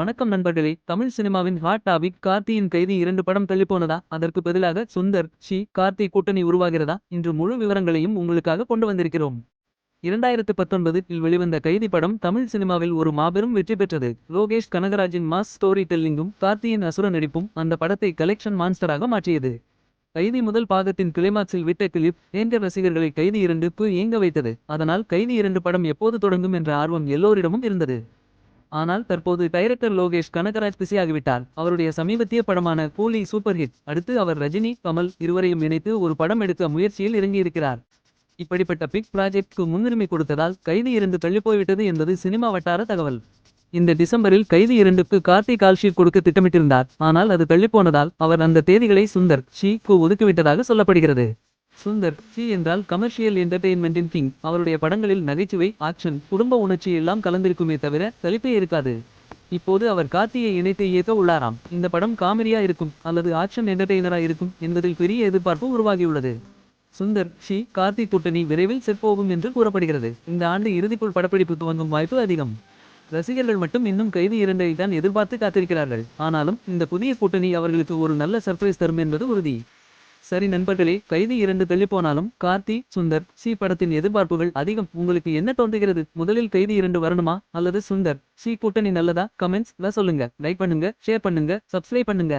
வணக்கம் நண்பர்களே. தமிழ் சினிமாவின் ஹாட் டாபிக் கார்த்தியின் கைதி இரண்டு படம் தள்ளிப்போனதா அதற்கு பதிலாக சுந்தர் ஷி கார்த்தி கூட்டணி உருவாகிறதா? இன்று முழு விவரங்களையும் உங்களுக்காக கொண்டு வந்திருக்கிறோம். இரண்டாயிரத்து பத்தொன்பது இல் வெளிவந்த கைதி படம் தமிழ் சினிமாவில் ஒரு மாபெரும் வெற்றி பெற்றது. லோகேஷ் கனகராஜின் மாஸ் ஸ்டோரி டெல்லிங்கும் கார்த்தியின் அசுர நடிப்பும் அந்த படத்தை கலெக்ஷன் மான்ஸ்டராக மாற்றியது. கைதி முதல் பாகத்தின் கிளைமாக்ஸில் விட்ட கிளிப் ஏங்க ரசிகர்களை கைதி இரண்டுக்கு ஏங்க வைத்தது? அதனால் கைதி இரண்டு படம் எப்போது தொடங்கும் என்ற ஆர்வம் எல்லோரிடமும் இருந்தது. ஆனால் தற்போது டைரக்டர் லோகேஷ் கனகராஜ் பிஸியாகிவிட்டார். அவருடைய சமீபத்திய படமான கூலி சூப்பர் ஹிட் அடுத்து அவர் ரஜினி கமல் இருவரையும் இணைத்து ஒரு படம் எடுக்க முயற்சியில் இறங்கியிருக்கிறார். இப்படிப்பட்ட பிக் ப்ராஜெக்ட்க்கு முன்னுரிமை கொடுத்ததால் கைதி இருந்து தள்ளிப்போய்விட்டது என்பது சினிமா வட்டார தகவல். இந்த டிசம்பரில் கைதி இரண்டுக்கு கார்த்தி கால்ஷீட் கொடுக்க திட்டமிட்டிருந்தார். ஆனால் அது தள்ளிப்போனதால் அவர் அந்த தேதிகளை சுந்தர் ஷீக்கு ஒதுக்கிவிட்டதாக சொல்லப்படுகிறது. சுந்தர் சி என்றால் கமர்ஷியல் என்டர்டெயின்மெண்டின் கிங் அவருடைய படங்களில் நகைச்சுவை ஆக்ஷன் குடும்ப உணர்ச்சி எல்லாம் கலந்திருக்குமே தவிர சலிப்பே இருக்காது. இப்போது அவர் கார்த்தியை இணைத்து இயக்க உள்ளாராம். இந்த படம் காமெடியா இருக்கும் அல்லது ஆக்ஷன் என்டர்டெய்னரா இருக்கும் என்பதில் பெரிய எதிர்பார்ப்பு உருவாகியுள்ளது. சுந்தர் ஷி கார்த்தி கூட்டணி விரைவில் செப்போகும் என்று கூறப்படுகிறது. இந்த ஆண்டு இறுதிக்குள் படப்பிடிப்பு துவங்கும் வாய்ப்பு அதிகம். ரசிகர்கள் மட்டும் இன்னும் கைதி இரண்டை தான் எதிர்பார்த்து காத்திருக்கிறார்கள். ஆனாலும் இந்த புதிய கூட்டணி அவர்களுக்கு ஒரு நல்ல சர்ப்ரைஸ் தரும் என்பது உறுதி. சரி நண்பர்களே கைதி இரண்டு தள்ளிப்போனாலும் கார்த்தி சுந்தர் சி படத்தின் எதிர்பார்ப்புகள் அதிகம். உங்களுக்கு என்ன தோன்றுகிறது? முதலில் கைதி இரண்டு வரணுமா? அல்லது சுந்தர்? சி கூட்டணி நல்லதா? கமெண்ட்ஸ்ல சொல்லுங்க. லைக் பண்ணுங்க ஷேர் பண்ணுங்க சப்ஸ்கிரைப் பண்ணுங்க.